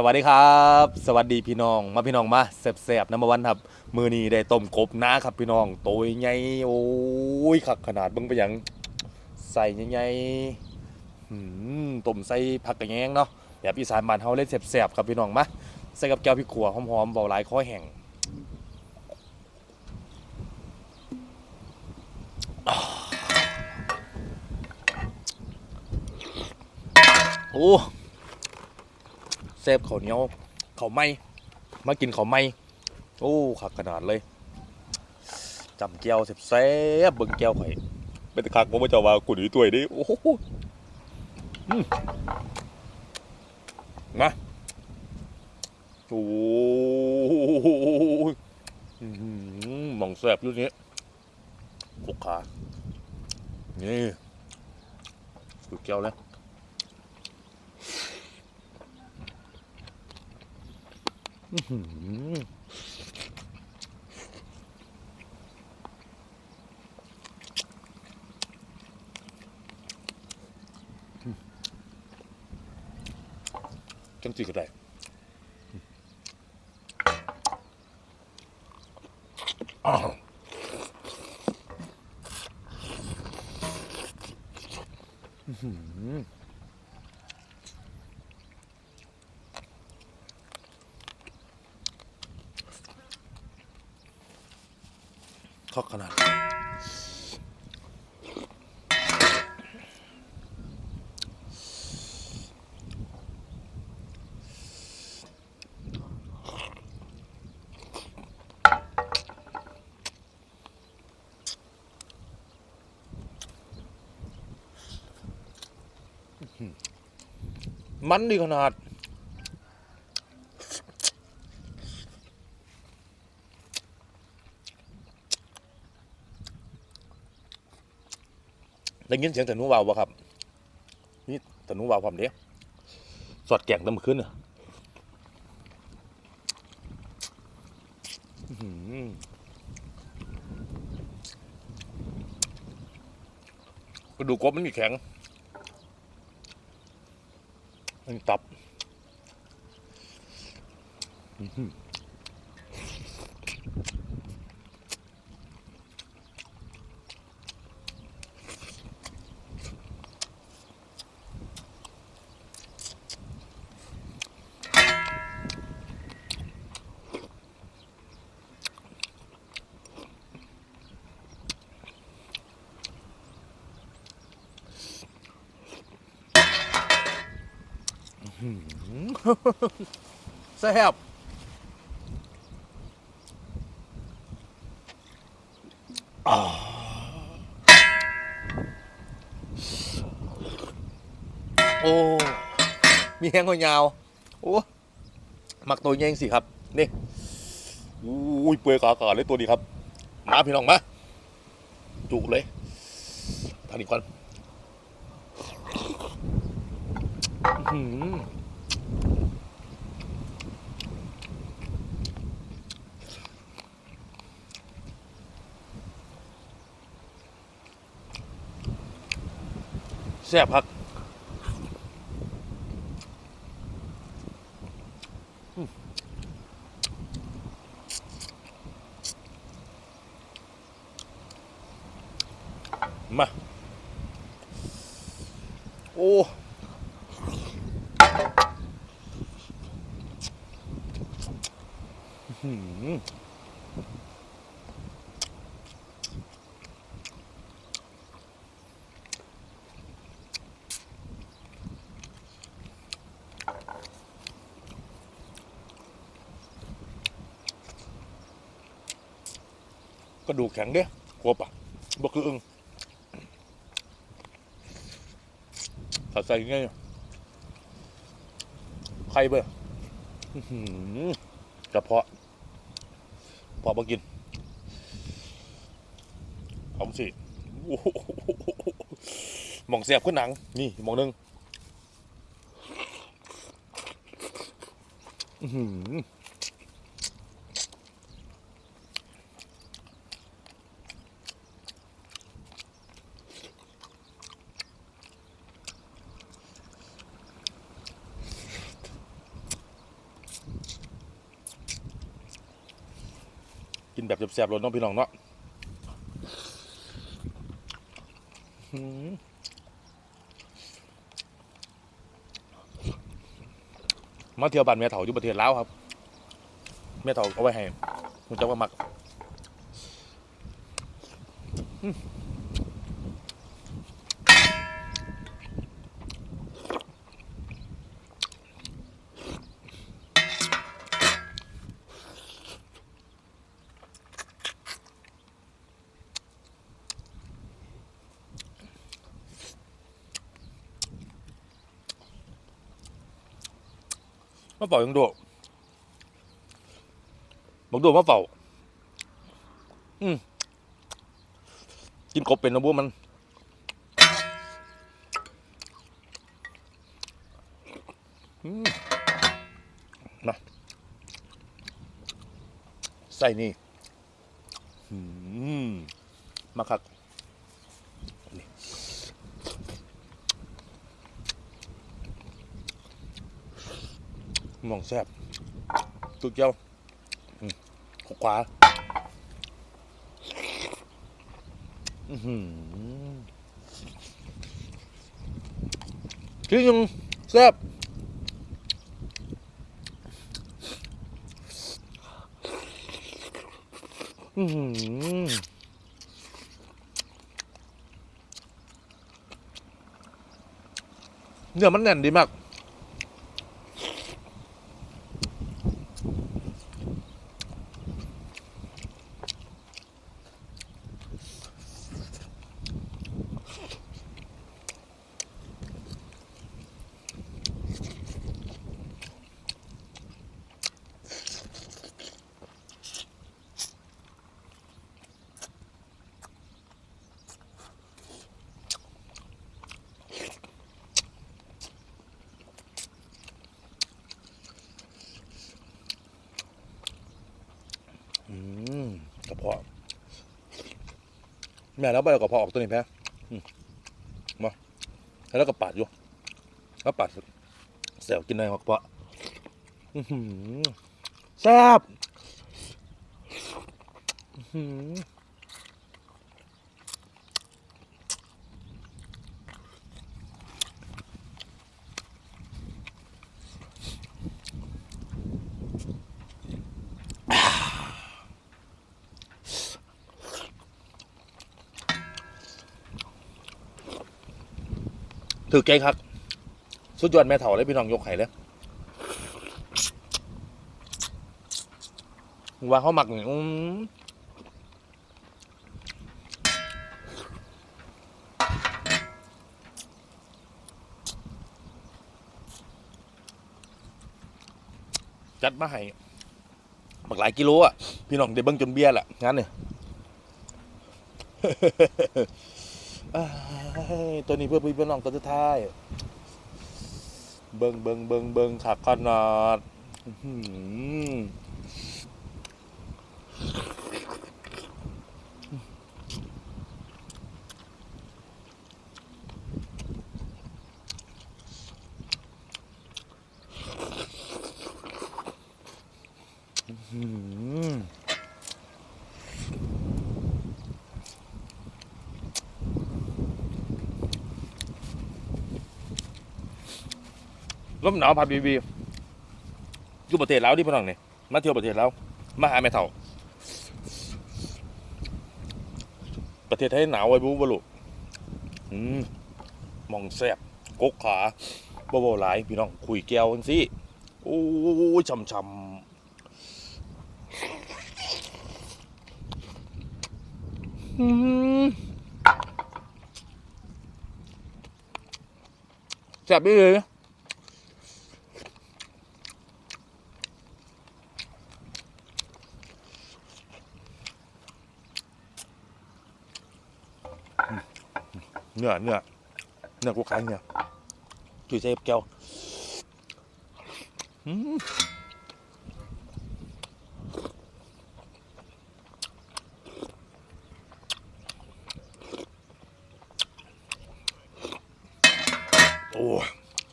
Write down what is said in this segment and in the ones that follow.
สวัสดีครับ สวัสดีพี่น้องมาพี่น้องมาแซ่บๆน้ำมาวันครับมือนี้ได้ต้มกบนะครับพี่น้องโตยใหญ่โอ้ยขักขนาดเบิ่งไปยังใส่ใหญ่ๆต้มใส่ผักกระแยงเนาะแบบอีสานบ้านเฮาเล่นแซ่บๆครับพี่น้องมาใส่กับแก้วพริขัวหอมๆเบาหลายคอแห้งโอ้ เซฟข้าวเหนียวข้าวไหม้มากินข้าวไหม้โอ้ขักขนาดเลยจำแก้วเซฟเซฟเบิ่งแก้วไข่เป็นตะคักผมว่าจะว่ากุยตัวยดิโอ้โหนะโอ้ยอื้อหือหมองแซบยู่นี้กกขา นี่กุยแก้วเลย หืม จังจีก็ได้อ้าวอื้อหือ ข้อขนาด มันดีขนาด ยินเสียงแต่นูวาวบ่ครับ นี่แต่นูวาวความเด้สอดแกงตั้มขึ้นอะอื้อหือกระดูกกบมันมีแข็ง มันตับ อื้อ แซ่บอ่าโอ้ มีแห้งก็ยาว โอ้หมักตัวแยงสิครับ นี่อุ้ยเปื่อยขาขาดเลยตัวนี้ครับ มาพี่น้องมา จุเลยทานอีกคนอื้อหือ แซ่บครับอืมา โอ้อหือ ก็ดูกแข็งเด้กลัวปะบ่คืออึงถ้าใส่ไงไข่เบออื้อหือกระเพาะพอมากินเอาสิมองเสียบขึ้นหนัง นี่มองหนึง อื แบบแซ่บๆรสน้องพี่น้องเนาะมาเที่ยวบ้านแม่เถาอยู่ประเทศลาวครับแม่เถาเอาไว้ให้คุณเจะว่ามักอื มมาเป่ายังโดดบอกดูมาเป่า อืมกินกบเป็นนะบัวมันอืมาใส่นี่ อืม มาครั มองแซ่บตุ๊กเจ้าขวาอือหือคือยังแซ่บอือหือเนื้อมันแน่นดีมาก อืมกระเพาะ แม่แล้วไปเอาก็พอออกตัวนี้แพ้มาแล้วก็ปาดอยู่แล้วปาดเสียวกินในกระเพาะแซ่บ ถือเก่งครับ สุดยอดแม่เถ่าเลยพี่น้องยกไข่เลยว่าเขาหมักนี่อืมจัดมาให้บักหลายกิโลอะ พี่น้องได้เบิ้งจนเบี้ยแหละงั้นเนี่ย ตัวนี้เพื่อพี่น้องตัวสุดท้ายเบิงเบิงเบิงเบิงขากขนาดอื้อหืออื้อหือ ลมหนาวผัดบีบีอยู่ประเทศลาวที่พี่น้องเนี่ยมาเที่ยวประเทศลาวมาหาแม่เฒ่า ประเทศไทยหนาวไว้บุบลุอืมมองแซบกกขาบ่บ่หลายพี่น้องคุยแก้วจังซี่โอ้ยช่ำๆอืมแซ่บดีเลย เนื้อเนื้อเนื้อกูขายเนื้อจุยเซฟแก้วอืมโอ้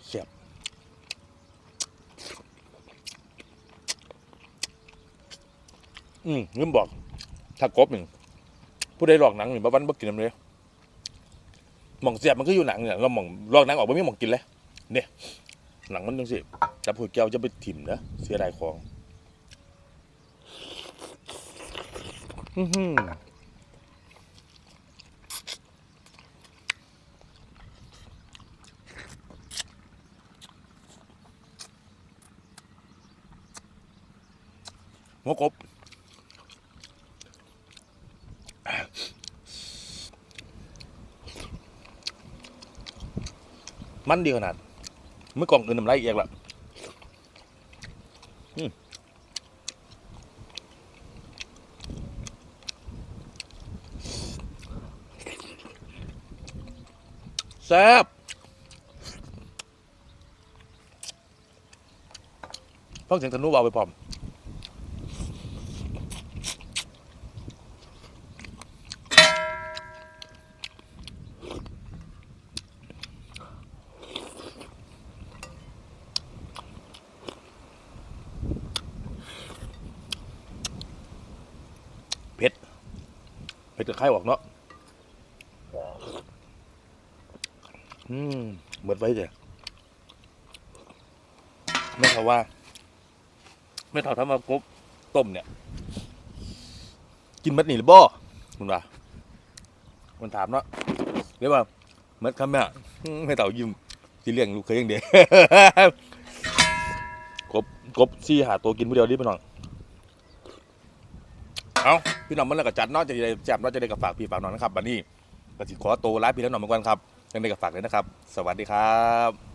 เสียบอืมลืมบอก ถ้ากบหนึ่งผู้ใดหลอกหนังหรือบ้านบ่กินน้ำเลย หม่องเสียบมันก็อยู่หนังเนี่ยเราหม่องลอกหนังออกไม่มีหม่องกินเลยเนี่ยหนังมันจังสิจับหัวแก้วจะไปถิ่มนะเสียดายของอื้อหือหัวกบ มันดีขนาดเมื่อกล่องอื่นน้ำลายเอียกละแซ่บฟังเสียงธนูเอาไปพร้อม เผ็ด กับไข่ออกเนาะอืมเหมือนไว้เลยไม่เท่าว่า ไม่เท่าทำมากบต้มเนี่ย กินมัดหนีหรือบ่คุณว่ามันถามเนาะเรียกว่าเมัดคำเนี่ยอืมไม่เท่ายิ้มที่เลี้ยงลูกเคยยังเดียวกบกบซี่หาตัวกินผู้เดียวดิพี่น้อง เอาพี่น้องมันเล้วก็จัดเนอกจากได้แจบเนอกจากได้กับฝากพี่ฝากน้องนะครับบันนี้ก็สิขอตัวลาพี่แล้วน้องเหมือนกันครับยังได้กับฝากเลยนะครับ สวัสดีครับ